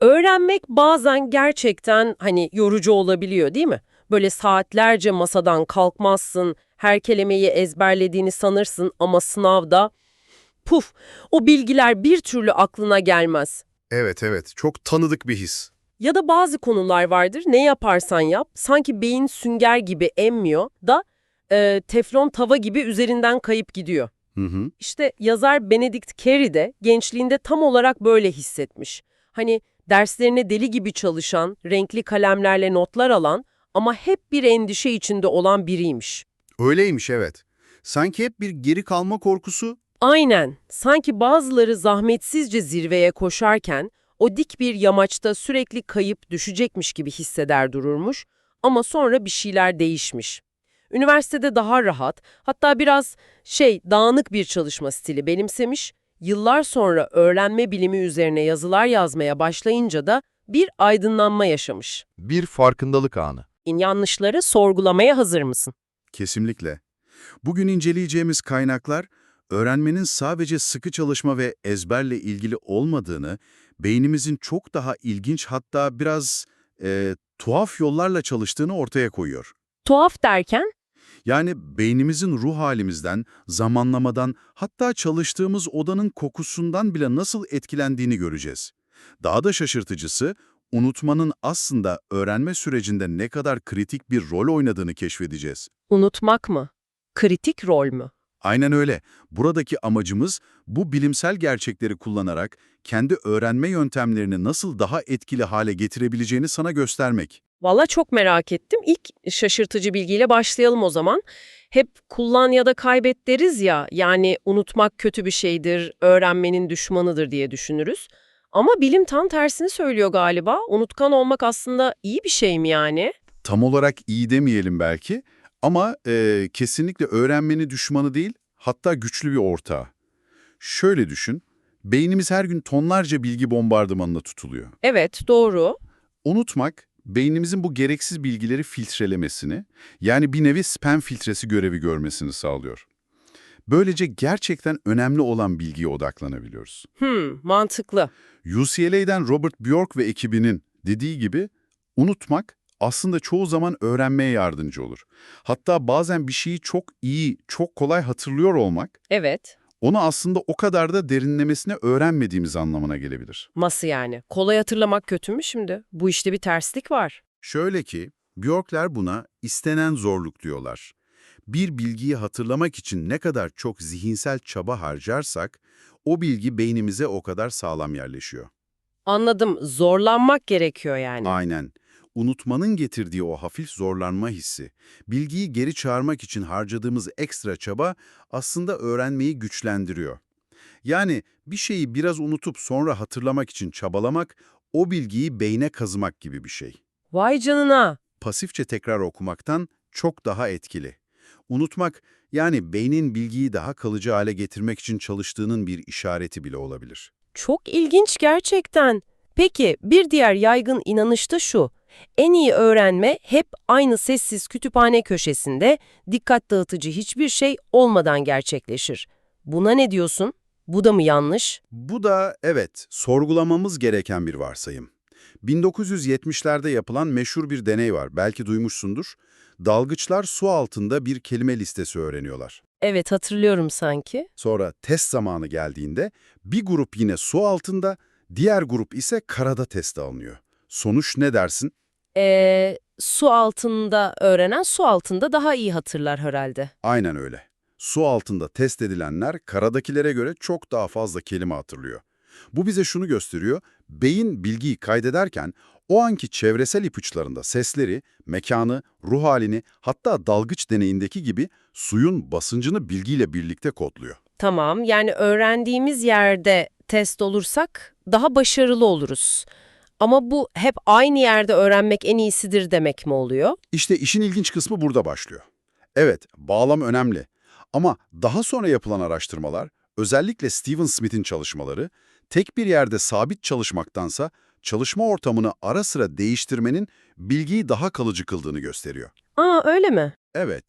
Öğrenmek bazen gerçekten hani yorucu olabiliyor değil mi? Böyle saatlerce masadan kalkmazsın, her kelimeyi ezberlediğini sanırsın ama sınavda puf o bilgiler bir türlü aklına gelmez. Evet evet, çok tanıdık bir his. Ya da bazı konular vardır ne yaparsan yap sanki beyin sünger gibi emmiyor da e, teflon tava gibi üzerinden kayıp gidiyor. Hı hı. İşte yazar Benedict Carey de gençliğinde tam olarak böyle hissetmiş. Hani derslerine deli gibi çalışan, renkli kalemlerle notlar alan ama hep bir endişe içinde olan biriymiş. Öyleymiş evet. Sanki hep bir geri kalma korkusu. Aynen, sanki bazıları zahmetsizce zirveye koşarken o dik bir yamaçta sürekli kayıp düşecekmiş gibi hisseder dururmuş ama sonra bir şeyler değişmiş. Üniversitede daha rahat, hatta biraz şey dağınık bir çalışma stili benimsemiş, yıllar sonra öğrenme bilimi üzerine yazılar yazmaya başlayınca da bir aydınlanma yaşamış. Bir farkındalık anı. Yanlışları sorgulamaya hazır mısın? Kesinlikle. Bugün inceleyeceğimiz kaynaklar, öğrenmenin sadece sıkı çalışma ve ezberle ilgili olmadığını, beynimizin çok daha ilginç hatta biraz e, tuhaf yollarla çalıştığını ortaya koyuyor. Tuhaf derken? Yani beynimizin ruh halimizden, zamanlamadan, hatta çalıştığımız odanın kokusundan bile nasıl etkilendiğini göreceğiz. Daha da şaşırtıcısı, unutmanın aslında öğrenme sürecinde ne kadar kritik bir rol oynadığını keşfedeceğiz. Unutmak mı? Kritik rol mü? Aynen öyle. Buradaki amacımız bu bilimsel gerçekleri kullanarak kendi öğrenme yöntemlerini nasıl daha etkili hale getirebileceğini sana göstermek. Valla çok merak ettim. İlk şaşırtıcı bilgiyle başlayalım o zaman. Hep kullan ya da kaybet deriz ya, yani unutmak kötü bir şeydir, öğrenmenin düşmanıdır diye düşünürüz. Ama bilim tam tersini söylüyor galiba. Unutkan olmak aslında iyi bir şey mi yani? Tam olarak iyi demeyelim belki ama e, kesinlikle öğrenmenin düşmanı değil, hatta güçlü bir ortağı. Şöyle düşün, beynimiz her gün tonlarca bilgi bombardımanına tutuluyor. Evet, doğru. Unutmak, beynimizin bu gereksiz bilgileri filtrelemesini, yani bir nevi spam filtresi görevi görmesini sağlıyor. Böylece gerçekten önemli olan bilgiye odaklanabiliyoruz. Hmm, mantıklı. UCLA'den Robert Bjork ve ekibinin dediği gibi, unutmak aslında çoğu zaman öğrenmeye yardımcı olur. Hatta bazen bir şeyi çok iyi, çok kolay hatırlıyor olmak, Evet. Onu aslında o kadar da derinlemesine öğrenmediğimiz anlamına gelebilir. Nasıl yani? Kolay hatırlamak kötü mü şimdi? Bu işte bir terslik var. Şöyle ki, Bjorkler buna istenen zorluk diyorlar. Bir bilgiyi hatırlamak için ne kadar çok zihinsel çaba harcarsak, o bilgi beynimize o kadar sağlam yerleşiyor. Anladım. Zorlanmak gerekiyor yani. Aynen. Unutmanın getirdiği o hafif zorlanma hissi, bilgiyi geri çağırmak için harcadığımız ekstra çaba aslında öğrenmeyi güçlendiriyor. Yani bir şeyi biraz unutup sonra hatırlamak için çabalamak, o bilgiyi beyne kazımak gibi bir şey. Vay canına. Pasifçe tekrar okumaktan çok daha etkili. Unutmak, yani beynin bilgiyi daha kalıcı hale getirmek için çalıştığının bir işareti bile olabilir. Çok ilginç gerçekten. Peki bir diğer yaygın inanış da şu. En iyi öğrenme hep aynı sessiz kütüphane köşesinde dikkat dağıtıcı hiçbir şey olmadan gerçekleşir. Buna ne diyorsun? Bu da mı yanlış? Bu da evet, sorgulamamız gereken bir varsayım. 1970'lerde yapılan meşhur bir deney var, belki duymuşsundur. Dalgıçlar su altında bir kelime listesi öğreniyorlar. Evet hatırlıyorum sanki. Sonra test zamanı geldiğinde bir grup yine su altında, diğer grup ise karada teste alınıyor. Sonuç ne dersin? Ee, su altında öğrenen su altında daha iyi hatırlar herhalde. Aynen öyle. Su altında test edilenler karadakilere göre çok daha fazla kelime hatırlıyor. Bu bize şunu gösteriyor, beyin bilgiyi kaydederken o anki çevresel ipuçlarında sesleri, mekanı, ruh halini hatta dalgıç deneyindeki gibi suyun basıncını bilgiyle birlikte kodluyor. Tamam yani öğrendiğimiz yerde test olursak daha başarılı oluruz. Ama bu hep aynı yerde öğrenmek en iyisidir demek mi oluyor? İşte işin ilginç kısmı burada başlıyor. Evet, bağlam önemli. Ama daha sonra yapılan araştırmalar, özellikle Steven Smith'in çalışmaları, tek bir yerde sabit çalışmaktansa çalışma ortamını ara sıra değiştirmenin bilgiyi daha kalıcı kıldığını gösteriyor. Aa öyle mi? Evet,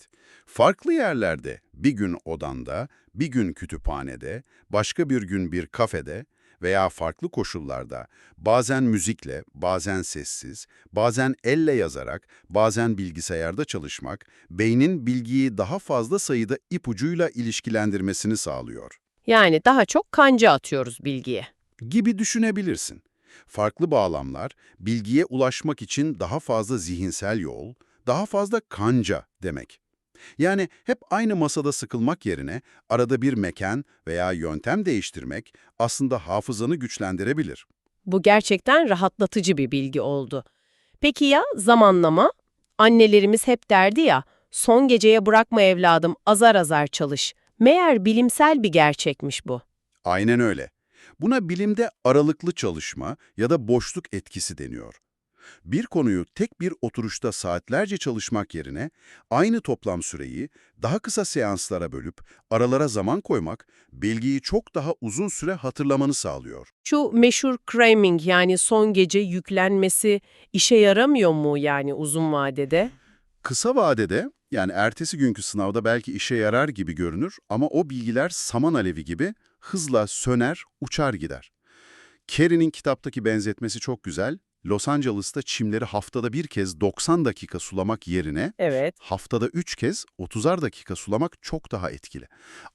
farklı yerlerde, bir gün odanda, bir gün kütüphanede, başka bir gün bir kafede veya farklı koşullarda, bazen müzikle, bazen sessiz, bazen elle yazarak, bazen bilgisayarda çalışmak, beynin bilgiyi daha fazla sayıda ipucuyla ilişkilendirmesini sağlıyor. Yani daha çok kanca atıyoruz bilgiye. Gibi düşünebilirsin. Farklı bağlamlar, bilgiye ulaşmak için daha fazla zihinsel yol, daha fazla kanca demek. Yani hep aynı masada sıkılmak yerine arada bir mekan veya yöntem değiştirmek aslında hafızanı güçlendirebilir. Bu gerçekten rahatlatıcı bir bilgi oldu. Peki ya zamanlama? Annelerimiz hep derdi ya, son geceye bırakma evladım, azar azar çalış. Meğer bilimsel bir gerçekmiş bu. Aynen öyle. Buna bilimde aralıklı çalışma ya da boşluk etkisi deniyor. Bir konuyu tek bir oturuşta saatlerce çalışmak yerine aynı toplam süreyi daha kısa seanslara bölüp aralara zaman koymak bilgiyi çok daha uzun süre hatırlamanı sağlıyor. Şu meşhur cramming yani son gece yüklenmesi işe yaramıyor mu yani uzun vadede? Kısa vadede yani ertesi günkü sınavda belki işe yarar gibi görünür ama o bilgiler saman alevi gibi hızla söner, uçar gider. Carey'nin kitaptaki benzetmesi çok güzel. Los Angeles'ta çimleri haftada bir kez 90 dakika sulamak yerine Evet. haftada 3 kez 30'ar dakika sulamak çok daha etkili.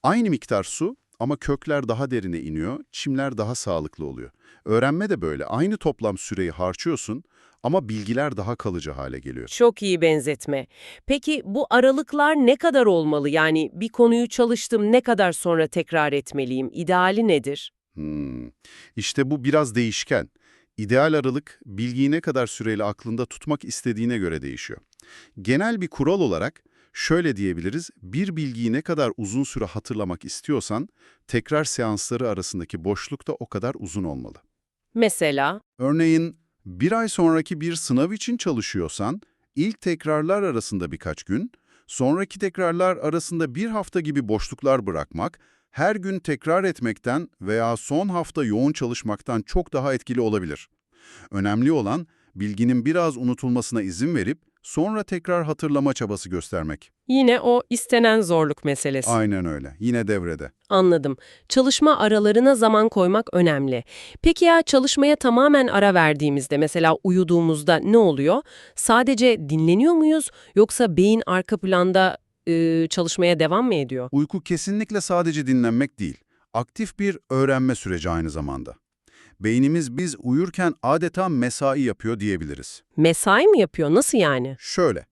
Aynı miktar su ama kökler daha derine iniyor, çimler daha sağlıklı oluyor. Öğrenme de böyle. Aynı toplam süreyi harcıyorsun ama bilgiler daha kalıcı hale geliyor. Çok iyi benzetme. Peki bu aralıklar ne kadar olmalı? Yani bir konuyu çalıştım ne kadar sonra tekrar etmeliyim? İdeali nedir? Hmm. İşte bu biraz değişken. İdeal aralık, bilgiyi ne kadar süreyle aklında tutmak istediğine göre değişiyor. Genel bir kural olarak şöyle diyebiliriz, bir bilgiyi ne kadar uzun süre hatırlamak istiyorsan, tekrar seansları arasındaki boşluk da o kadar uzun olmalı. Mesela Örneğin, bir ay sonraki bir sınav için çalışıyorsan, ilk tekrarlar arasında birkaç gün, sonraki tekrarlar arasında bir hafta gibi boşluklar bırakmak, her gün tekrar etmekten veya son hafta yoğun çalışmaktan çok daha etkili olabilir. Önemli olan, bilginin biraz unutulmasına izin verip, sonra tekrar hatırlama çabası göstermek. yine o istenen zorluk meselesi. Aynen öyle. Yine devrede. Anladım. Çalışma aralarına zaman koymak önemli. Peki ya çalışmaya tamamen ara verdiğimizde mesela uyuduğumuzda ne oluyor? Sadece dinleniyor muyuz yoksa beyin arka planda e, çalışmaya devam mı ediyor? Uyku kesinlikle sadece dinlenmek değil, aktif bir öğrenme süreci aynı zamanda. Beynimiz biz uyurken adeta mesai yapıyor diyebiliriz. Mesai mi yapıyor? Nasıl yani? Şöyle,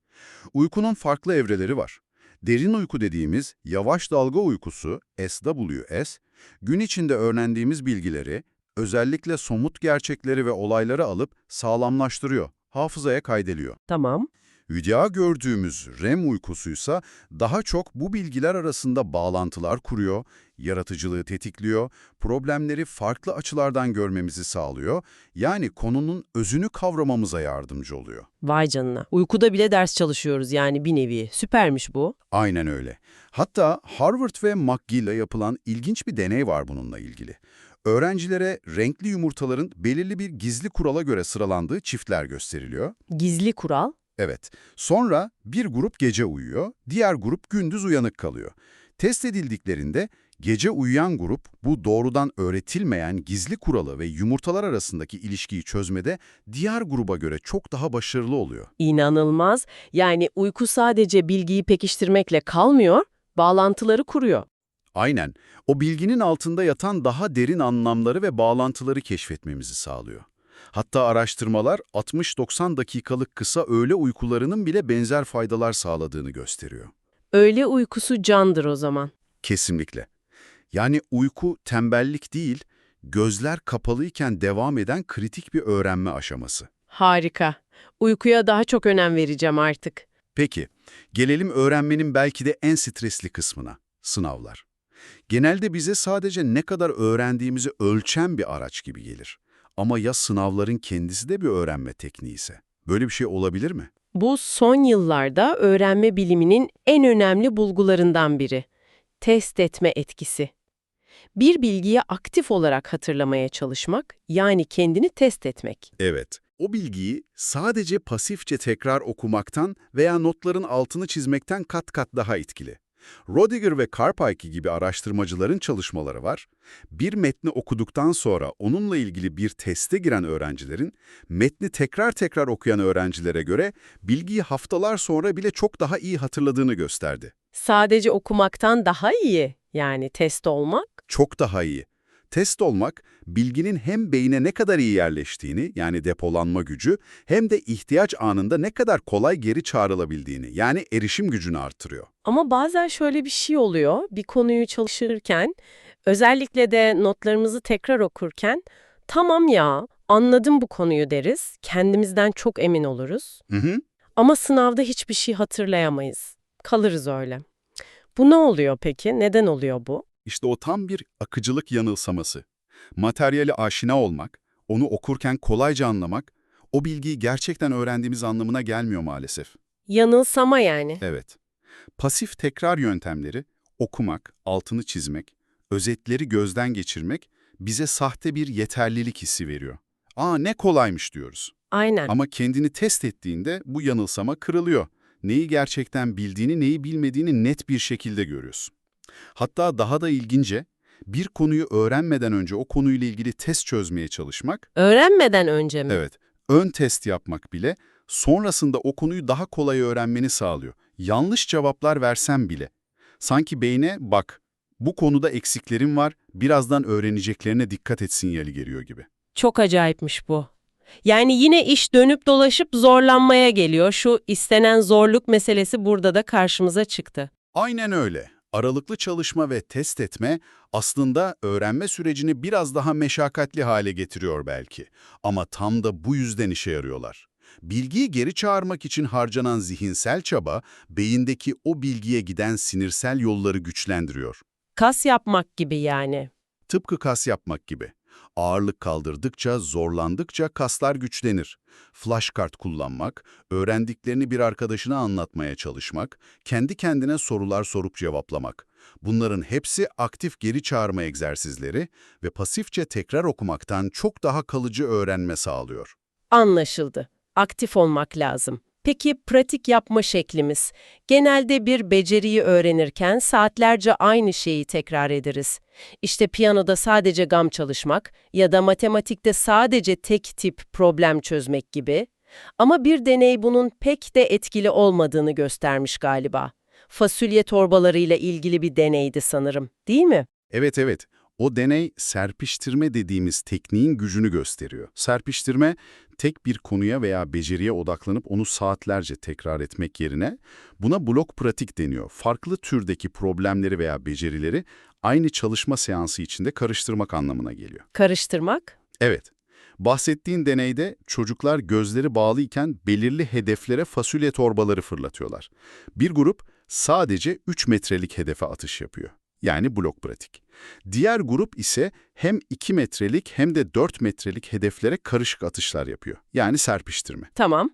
uykunun farklı evreleri var. Derin uyku dediğimiz yavaş dalga uykusu, SWS, gün içinde öğrendiğimiz bilgileri, özellikle somut gerçekleri ve olayları alıp sağlamlaştırıyor, hafızaya kaydediyor. Tamam. Rüya gördüğümüz REM uykusuysa daha çok bu bilgiler arasında bağlantılar kuruyor, yaratıcılığı tetikliyor, problemleri farklı açılardan görmemizi sağlıyor, yani konunun özünü kavramamıza yardımcı oluyor. Vay canına. Uykuda bile ders çalışıyoruz yani bir nevi. Süpermiş bu. Aynen öyle. Hatta Harvard ve McGill'le yapılan ilginç bir deney var bununla ilgili. Öğrencilere renkli yumurtaların belirli bir gizli kurala göre sıralandığı çiftler gösteriliyor. Gizli kural. Evet. Sonra bir grup gece uyuyor, diğer grup gündüz uyanık kalıyor. Test edildiklerinde gece uyuyan grup bu doğrudan öğretilmeyen gizli kuralı ve yumurtalar arasındaki ilişkiyi çözmede diğer gruba göre çok daha başarılı oluyor. İnanılmaz. Yani uyku sadece bilgiyi pekiştirmekle kalmıyor, bağlantıları kuruyor. Aynen. O bilginin altında yatan daha derin anlamları ve bağlantıları keşfetmemizi sağlıyor. Hatta araştırmalar 60-90 dakikalık kısa öğle uykularının bile benzer faydalar sağladığını gösteriyor. Öğle uykusu candır o zaman. Kesinlikle. Yani uyku tembellik değil, gözler kapalıyken devam eden kritik bir öğrenme aşaması. Harika. Uykuya daha çok önem vereceğim artık. Peki, gelelim öğrenmenin belki de en stresli kısmına, sınavlar. Genelde bize sadece ne kadar öğrendiğimizi ölçen bir araç gibi gelir. Ama ya sınavların kendisi de bir öğrenme tekniği ise? Böyle bir şey olabilir mi? Bu son yıllarda öğrenme biliminin en önemli bulgularından biri. Test etme etkisi. Bir bilgiyi aktif olarak hatırlamaya çalışmak, yani kendini test etmek. Evet. O bilgiyi sadece pasifçe tekrar okumaktan veya notların altını çizmekten kat kat daha etkili. Rodiger ve Karpike gibi araştırmacıların çalışmaları var. Bir metni okuduktan sonra onunla ilgili bir teste giren öğrencilerin, metni tekrar tekrar okuyan öğrencilere göre bilgiyi haftalar sonra bile çok daha iyi hatırladığını gösterdi. Sadece okumaktan daha iyi yani test olmak. Çok daha iyi. Test olmak, bilginin hem beyine ne kadar iyi yerleştiğini, yani depolanma gücü, hem de ihtiyaç anında ne kadar kolay geri çağrılabildiğini, yani erişim gücünü artırıyor. Ama bazen şöyle bir şey oluyor. Bir konuyu çalışırken, özellikle de notlarımızı tekrar okurken, tamam ya anladım bu konuyu deriz. Kendimizden çok emin oluruz. Hı hı. Ama sınavda hiçbir şey hatırlayamayız. Kalırız öyle. Bu ne oluyor peki? Neden oluyor bu? İşte o tam bir akıcılık yanılsaması. Materyali aşina olmak, onu okurken kolayca anlamak, o bilgiyi gerçekten öğrendiğimiz anlamına gelmiyor maalesef. Yanılsama yani. Evet. Pasif tekrar yöntemleri, okumak, altını çizmek, özetleri gözden geçirmek bize sahte bir yeterlilik hissi veriyor. Aa ne kolaymış diyoruz. Aynen. Ama kendini test ettiğinde bu yanılsama kırılıyor. Neyi gerçekten bildiğini, neyi bilmediğini net bir şekilde görüyorsun. Hatta daha da ilgince, bir konuyu öğrenmeden önce o konuyla ilgili test çözmeye çalışmak, Öğrenmeden önce mi? evet, ön test yapmak bile sonrasında o konuyu daha kolay öğrenmeni sağlıyor. Yanlış cevaplar versen bile. Sanki beyne bak, bu konuda eksiklerim var, birazdan öğreneceklerine dikkat et sinyali geliyor gibi. Çok acayipmiş bu. Yani yine iş dönüp dolaşıp zorlanmaya geliyor. Şu istenen zorluk meselesi burada da karşımıza çıktı. Aynen öyle. Aralıklı çalışma ve test etme aslında öğrenme sürecini biraz daha meşakkatli hale getiriyor belki. Ama tam da bu yüzden işe yarıyorlar. Bilgiyi geri çağırmak için harcanan zihinsel çaba, beyindeki o bilgiye giden sinirsel yolları güçlendiriyor. Kas yapmak gibi yani. Tıpkı kas yapmak gibi. Ağırlık kaldırdıkça, zorlandıkça kaslar güçlenir. Flashkart kullanmak, öğrendiklerini bir arkadaşına anlatmaya çalışmak, kendi kendine sorular sorup cevaplamak. Bunların hepsi aktif geri çağırma egzersizleri ve pasifçe tekrar okumaktan çok daha kalıcı öğrenme sağlıyor. Anlaşıldı. Aktif olmak lazım. Peki pratik yapma şeklimiz? Genelde bir beceriyi öğrenirken saatlerce aynı şeyi tekrar ederiz. İşte piyanoda sadece gam çalışmak ya da matematikte sadece tek tip problem çözmek gibi. Ama bir deney bunun pek de etkili olmadığını göstermiş galiba. Fasulye torbalarıyla ilgili bir deneydi sanırım, değil mi? Evet evet, o deney serpiştirme dediğimiz tekniğin gücünü gösteriyor. Serpiştirme, tek bir konuya veya beceriye odaklanıp onu saatlerce tekrar etmek yerine buna blok pratik deniyor. Farklı türdeki problemleri veya becerileri aynı çalışma seansı içinde karıştırmak anlamına geliyor. Karıştırmak? Evet, bahsettiğin deneyde çocuklar gözleri bağlıyken belirli hedeflere fasulye torbaları fırlatıyorlar. Bir grup sadece 3 metrelik hedefe atış yapıyor. Yani blok pratik. Diğer grup ise hem 2 metrelik hem de 4 metrelik hedeflere karışık atışlar yapıyor. Yani serpiştirme. Tamam.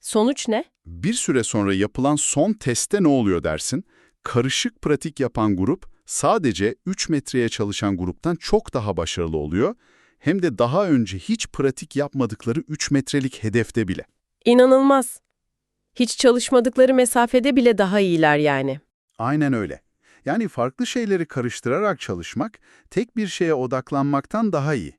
Sonuç ne? Bir süre sonra yapılan son testte ne oluyor dersin? Karışık pratik yapan grup sadece 3 metreye çalışan gruptan çok daha başarılı oluyor. Hem de daha önce hiç pratik yapmadıkları 3 metrelik hedefte bile. İnanılmaz. Hiç çalışmadıkları mesafede bile daha iyiler yani. Aynen öyle. Yani farklı şeyleri karıştırarak çalışmak, tek bir şeye odaklanmaktan daha iyi.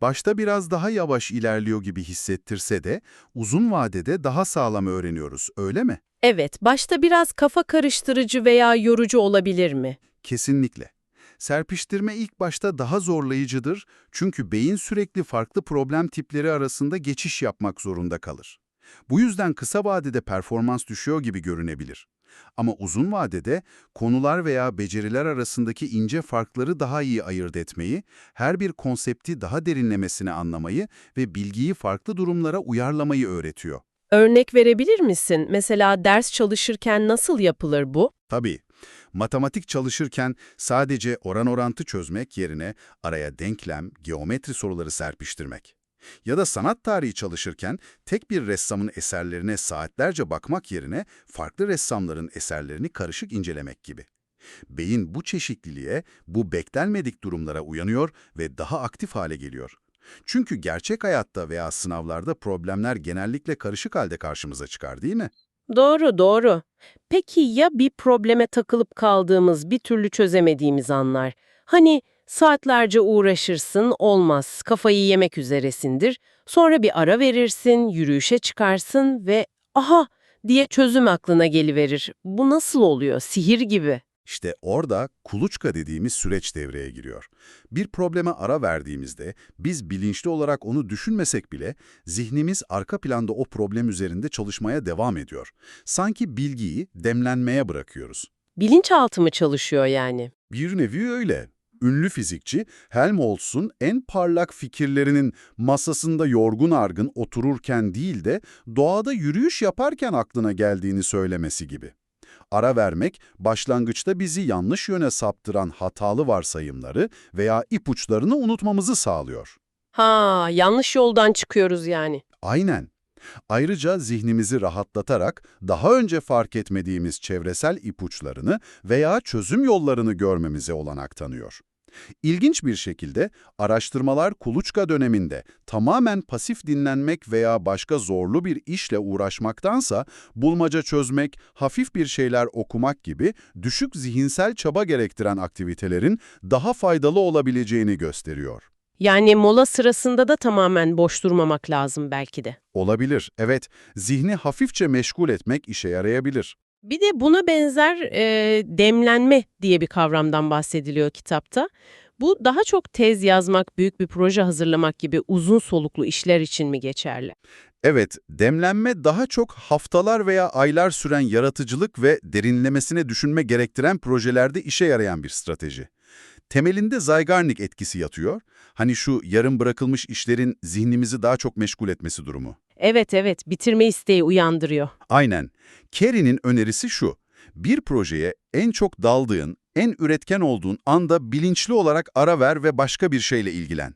Başta biraz daha yavaş ilerliyor gibi hissettirse de, uzun vadede daha sağlam öğreniyoruz, öyle mi? Evet, başta biraz kafa karıştırıcı veya yorucu olabilir mi? Kesinlikle. Serpiştirme ilk başta daha zorlayıcıdır çünkü beyin sürekli farklı problem tipleri arasında geçiş yapmak zorunda kalır. Bu yüzden kısa vadede performans düşüyor gibi görünebilir. Ama uzun vadede konular veya beceriler arasındaki ince farkları daha iyi ayırt etmeyi, her bir konsepti daha derinlemesine anlamayı ve bilgiyi farklı durumlara uyarlamayı öğretiyor. Örnek verebilir misin? Mesela ders çalışırken nasıl yapılır bu? Tabii. Matematik çalışırken sadece oran orantı çözmek yerine araya denklem, geometri soruları serpiştirmek. Ya da sanat tarihi çalışırken tek bir ressamın eserlerine saatlerce bakmak yerine farklı ressamların eserlerini karışık incelemek gibi. Beyin bu çeşitliliğe, bu beklenmedik durumlara uyanıyor ve daha aktif hale geliyor. Çünkü gerçek hayatta veya sınavlarda problemler genellikle karışık halde karşımıza çıkar değil mi? Doğru, doğru. Peki ya bir probleme takılıp kaldığımız, bir türlü çözemediğimiz anlar? Hani saatlerce uğraşırsın, olmaz, kafayı yemek üzeresindir. Sonra bir ara verirsin, yürüyüşe çıkarsın ve aha diye çözüm aklına geliverir. Bu nasıl oluyor? Sihir gibi. İşte orada kuluçka dediğimiz süreç devreye giriyor. Bir probleme ara verdiğimizde biz bilinçli olarak onu düşünmesek bile zihnimiz arka planda o problem üzerinde çalışmaya devam ediyor. Sanki bilgiyi demlenmeye bırakıyoruz. Bilinçaltı mı çalışıyor yani? Bir nevi öyle. Ünlü fizikçi Helmholtz'un en parlak fikirlerinin masasında yorgun argın otururken değil de doğada yürüyüş yaparken aklına geldiğini söylemesi gibi. Ara vermek, başlangıçta bizi yanlış yöne saptıran hatalı varsayımları veya ipuçlarını unutmamızı sağlıyor. Ha, yanlış yoldan çıkıyoruz yani. Aynen. Ayrıca zihnimizi rahatlatarak daha önce fark etmediğimiz çevresel ipuçlarını veya çözüm yollarını görmemize olanak tanıyor. İlginç bir şekilde araştırmalar kuluçka döneminde tamamen pasif dinlenmek veya başka zorlu bir işle uğraşmaktansa bulmaca çözmek, hafif bir şeyler okumak gibi düşük zihinsel çaba gerektiren aktivitelerin daha faydalı olabileceğini gösteriyor. Yani mola sırasında da tamamen boş durmamak lazım belki de. Olabilir, evet. Zihni hafifçe meşgul etmek işe yarayabilir. Bir de buna benzer e, demlenme diye bir kavramdan bahsediliyor kitapta. Bu daha çok tez yazmak, büyük bir proje hazırlamak gibi uzun soluklu işler için mi geçerli? Evet, demlenme daha çok haftalar veya aylar süren yaratıcılık ve derinlemesine düşünme gerektiren projelerde işe yarayan bir strateji. Temelinde Zygarnik etkisi yatıyor. Hani şu yarım bırakılmış işlerin zihnimizi daha çok meşgul etmesi durumu. Evet evet, bitirme isteği uyandırıyor. Aynen. Kerry'nin önerisi şu. Bir projeye en çok daldığın, en üretken olduğun anda bilinçli olarak ara ver ve başka bir şeyle ilgilen.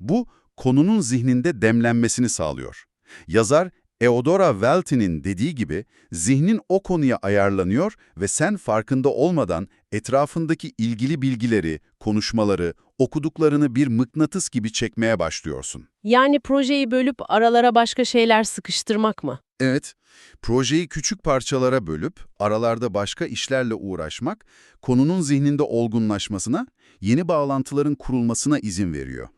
Bu, konunun zihninde demlenmesini sağlıyor. Yazar Eudora Welty'nin dediği gibi zihnin o konuya ayarlanıyor ve sen farkında olmadan etrafındaki ilgili bilgileri, konuşmaları, okuduklarını bir mıknatıs gibi çekmeye başlıyorsun. Yani projeyi bölüp aralara başka şeyler sıkıştırmak mı? Evet, projeyi küçük parçalara bölüp aralarda başka işlerle uğraşmak, konunun zihninde olgunlaşmasına, yeni bağlantıların kurulmasına izin veriyor.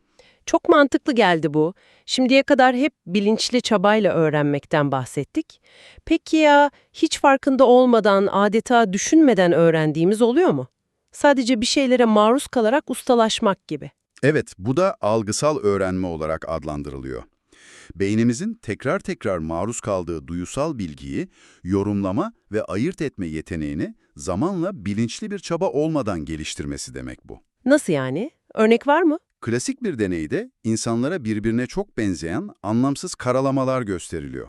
Çok mantıklı geldi bu. Şimdiye kadar hep bilinçli çabayla öğrenmekten bahsettik. Peki ya hiç farkında olmadan, adeta düşünmeden öğrendiğimiz oluyor mu? Sadece bir şeylere maruz kalarak ustalaşmak gibi. Evet, bu da algısal öğrenme olarak adlandırılıyor. Beynimizin tekrar tekrar maruz kaldığı duyusal bilgiyi yorumlama ve ayırt etme yeteneğini zamanla bilinçli bir çaba olmadan geliştirmesi demek bu. Nasıl yani? Örnek var mı? Klasik bir deneyde insanlara birbirine çok benzeyen anlamsız karalamalar gösteriliyor.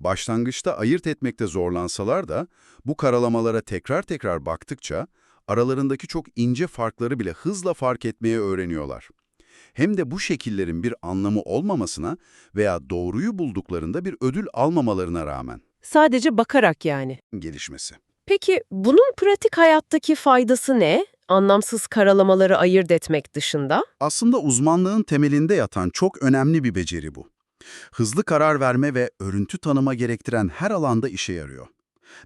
Başlangıçta ayırt etmekte zorlansalar da bu karalamalara tekrar tekrar baktıkça aralarındaki çok ince farkları bile hızla fark etmeye öğreniyorlar. Hem de bu şekillerin bir anlamı olmamasına veya doğruyu bulduklarında bir ödül almamalarına rağmen Sadece bakarak yani. gelişmesi. Peki bunun pratik hayattaki faydası ne? Anlamsız karalamaları ayırt etmek dışında. Aslında uzmanlığın temelinde yatan çok önemli bir beceri bu. Hızlı karar verme ve örüntü tanıma gerektiren her alanda işe yarıyor.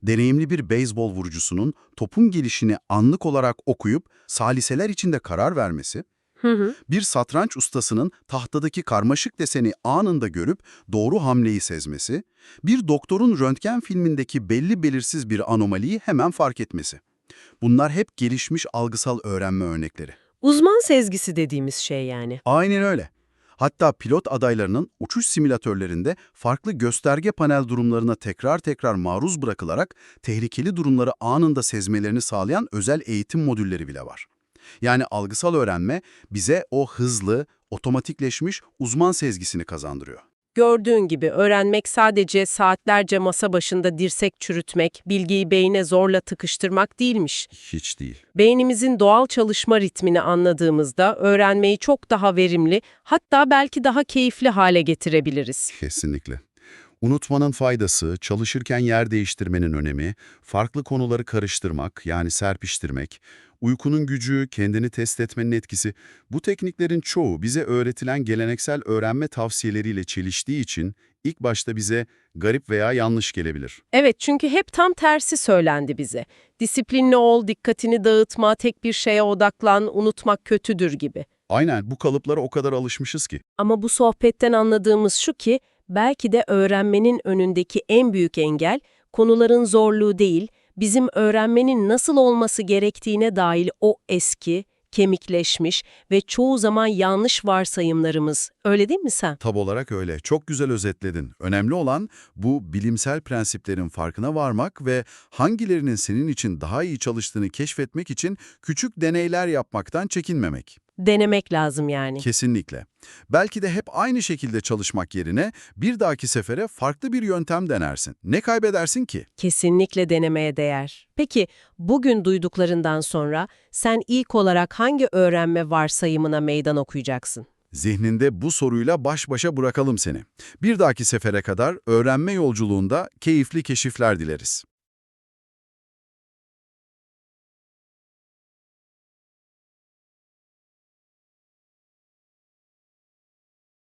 Deneyimli bir beyzbol vurucusunun topun gelişini anlık olarak okuyup saliseler içinde karar vermesi, Hı hı. bir satranç ustasının tahtadaki karmaşık deseni anında görüp doğru hamleyi sezmesi, bir doktorun röntgen filmindeki belli belirsiz bir anomaliyi hemen fark etmesi. Bunlar hep gelişmiş algısal öğrenme örnekleri. Uzman sezgisi dediğimiz şey yani. Aynen öyle. Hatta pilot adaylarının uçuş simülatörlerinde farklı gösterge panel durumlarına tekrar tekrar maruz bırakılarak tehlikeli durumları anında sezmelerini sağlayan özel eğitim modülleri bile var. Yani algısal öğrenme bize o hızlı, otomatikleşmiş uzman sezgisini kazandırıyor. Gördüğün gibi öğrenmek sadece saatlerce masa başında dirsek çürütmek, bilgiyi beyne zorla tıkıştırmak değilmiş. Hiç değil. Beynimizin doğal çalışma ritmini anladığımızda öğrenmeyi çok daha verimli, hatta belki daha keyifli hale getirebiliriz. Kesinlikle. Unutmanın faydası, çalışırken yer değiştirmenin önemi, farklı konuları karıştırmak yani serpiştirmek, uykunun gücü, kendini test etmenin etkisi, bu tekniklerin çoğu bize öğretilen geleneksel öğrenme tavsiyeleriyle çeliştiği için ilk başta bize garip veya yanlış gelebilir. Evet çünkü hep tam tersi söylendi bize. Disiplinli ol, dikkatini dağıtma, tek bir şeye odaklan, unutmak kötüdür gibi. Aynen bu kalıplara o kadar alışmışız ki. Ama bu sohbetten anladığımız şu ki, belki de öğrenmenin önündeki en büyük engel, konuların zorluğu değil, bizim öğrenmenin nasıl olması gerektiğine dair o eski, kemikleşmiş ve çoğu zaman yanlış varsayımlarımız. Öyle değil mi sen? Tab olarak öyle. Çok güzel özetledin. Önemli olan bu bilimsel prensiplerin farkına varmak ve hangilerinin senin için daha iyi çalıştığını keşfetmek için küçük deneyler yapmaktan çekinmemek. Denemek lazım yani. Kesinlikle. Belki de hep aynı şekilde çalışmak yerine bir dahaki sefere farklı bir yöntem denersin. Ne kaybedersin ki? Kesinlikle denemeye değer. Peki bugün duyduklarından sonra sen ilk olarak hangi öğrenme varsayımına meydan okuyacaksın? Zihninde bu soruyla baş başa bırakalım seni. Bir dahaki sefere kadar öğrenme yolculuğunda keyifli keşifler dileriz.